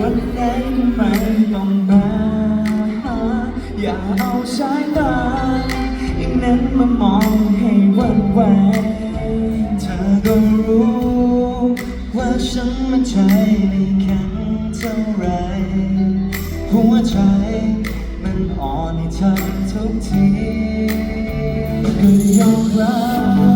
วันไหนทำไมต้องมาอย่าเอาสายตาอย่างนั้นมามองให้วันแหวเธอก็รู้ ว่าฉันมันใจไม่แข็งเท่าไร หัวใจมันอ่อนให้เธอทุกทีก็ยอมรับ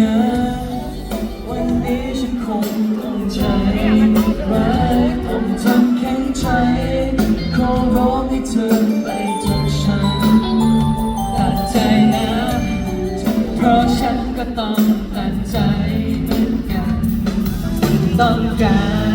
นะ วันนี้ฉันคงต้องใจร้ายต้องทำแข็งใจขอร้องให้เธอไปจากฉันตัดใจนะ เพราะฉันก็ต้องตัดใจเหมือนกันต้องการ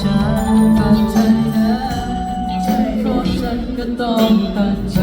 ฉันตัดใจนะใจเพราะฉันก็ต้องตัดใจ